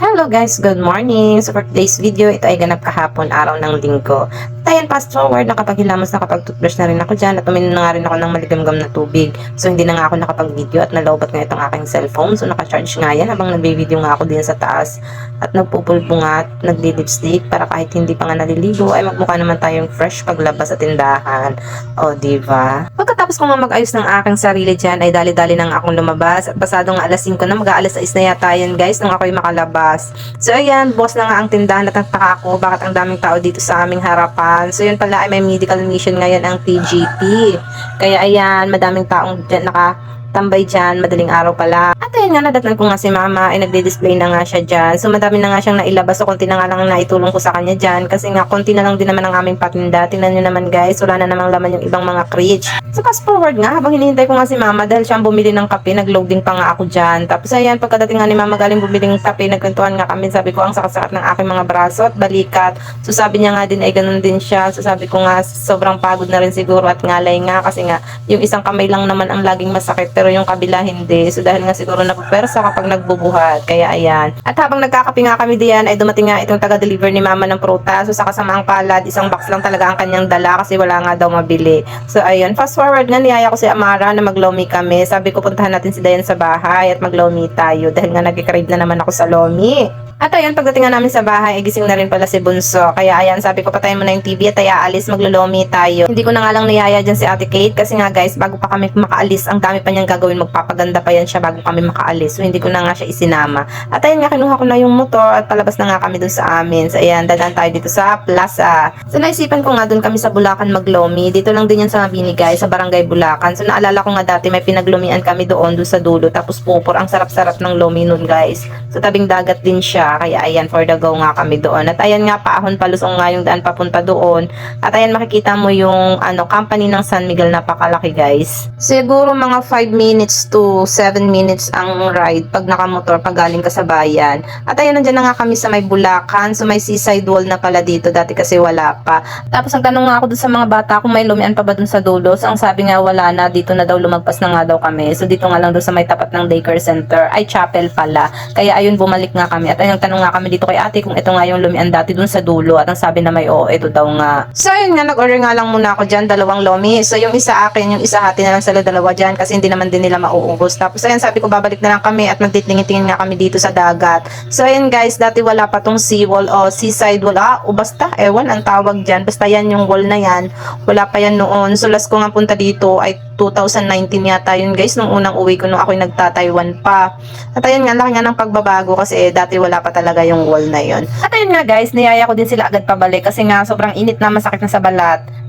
Hello guys, good morning! So for today's video, ito ay ganap kahapon, araw ng linggo. At ayan, fast forward, nakapaghilamos, nakapag-toothbrush na rin ako dyan at uminom na rin ako ng maligamgam na tubig. So hindi na nga ako nakapag-video at nalobot nga itong aking cellphone. So naka-charge nga yan habang nagbe-video nga ako din sa taas. At nagpupulpo nga at nagdi-lipstick para kahit hindi pa nga naliligo ay magmukha naman tayong fresh paglabas sa tindahan. O, diba? Pagkatapos ko nga mag-ayos ng aking sarili dyan, ay dali-dali nang akong lumabas. At pasado nga alas 5 na, mag-aalas 6 na yata yan guys, nung ako'y makalabas. So ayan, boss na nga ang tindahan at nagtaka ako bakit ang daming tao dito sa aming harapan. So yun pala ay may medical mission ngayon ang TGP. Kaya ayan, madaming taong dyan nakatambay dyan, madaling araw pala. At ayun nga, nadatnan ko nga si mama, ay nagde-display na nga siya dyan. So madami na nga siyang nailabas, so konti na nga lang ang naitulong ko sa kanya dyan. Kasi nga, konti na lang din naman ang aming patinda. Tingnan nyo naman guys, wala na namang laman yung ibang mga crates. So fast forward nga, habang hinihintay ko nga si mama, dahil siya bumili ng kape, nag-loading pa nga ako dyan. Tapos ayan, pagkadating nga ni mama galing bumili ng kape, nagkwentuhan nga kami, sabi ko, ang sakit-sakit ng aking mga braso at balikat. So sabi niya nga din ay ganun din siya. So sabi ko nga, sobrang pagod na rin siguro at ngalay nga kasi nga, yung isang kamay lang naman ang laging masakit, pero yung kabila hindi. So dahil nga siguro napupersa kapag nagbubuhat. Kaya ayan. At habang nagkakape nga kami diyan, ay dumating nga itong taga-deliver ni mama ng prutas. So sa kasamaang palad, isang box lang talaga ang kanyang dala kasi wala nga daw mabili. So ayun, fast forward nga, niyaya ko si Amara na maglomi kami. Sabi ko puntahan natin si Dayan sa bahay at maglomi tayo dahil nga nag-crave na naman ako sa lomi. At ayan, pagdating nga namin sa bahay, ay gising na rin pala si Bunso. Kaya ayan, sabi ko patayin mo na yung TV at ay aalis, maglolomi tayo. Hindi ko na nga lang niyaya dyan si Ate Kate kasi nga guys, bago pa kami makaalis, ang dami pa niyang gagawin, magpapaganda pa yan siya bago kami makaalis. So hindi ko na nga siya isinama. At ayan nga, kinuha ko na yung motor at palabas na nga kami dun sa amin. So ayan, dadaan tayo dito sa plaza. So naisipan ko nga dun kami sa Bulacan maglomi. Dito lang din yan sa Mabini guys, sa Barangay Bulacan. So naalala ko nga dati may pinaglumian kami doon, doon sa dulo. Tapos pupor, ang sarap-sarap ng lomi nun guys. So tabing dagat din siya. Kaya ayan, for the go nga kami doon. At ayan nga, paahon palusong nga yung daan papunta doon. At ayan, makikita mo yung ano, company ng San Miguel, napakalaki guys. Siguro mga 5 minutes to 7 minutes ang ride pag nakamotor, pag galing ka sa bayan. At ayan, nandyan na nga kami sa may Bulacan. So may seaside wall na pala dito, dati kasi wala pa. Tapos ang tanong nga ako dun sa mga bata kung may lumian pa ba dun sa dulo. So ang sabi nga wala na, dito na daw lumagpas na nga daw kami. So dito nga lang dun sa may tapat ng daycare center, ay chapel pala. Kaya ayun, bumalik nga kami. At ayun, tanong nga kami dito kay ate kung ito nga yung lumian dati dun sa dulo. At ang sabi na may oo, ito daw nga. So ayun nga, nag-order nga lang muna ako dyan, dalawang lomi. So yung isa akin, yung isa hati na lang sila dalawa dyan kasi hindi naman din nila mauubos. Tapos ayun, sabi ko babalik na lang kami at magtitingin-tingin nga kami dito sa dagat. So ayun guys, dati wala pa tong seawall o seaside wall. Ah, o basta, ewan ang tawag dyan. Basta yan yung wall na yan. Wala pa yan noon. So last ko nga punta dito ay 2019 yata yun guys, nung unang uwi ko nung ako'y nagta-Taiwan pa. At ayun nga, laki nga ng pagbabago kasi eh, dati wala pa talaga yung wall na yun. At ayun nga guys, niyaya ko din sila agad pabalik kasi nga sobrang init na masakit na sa balat.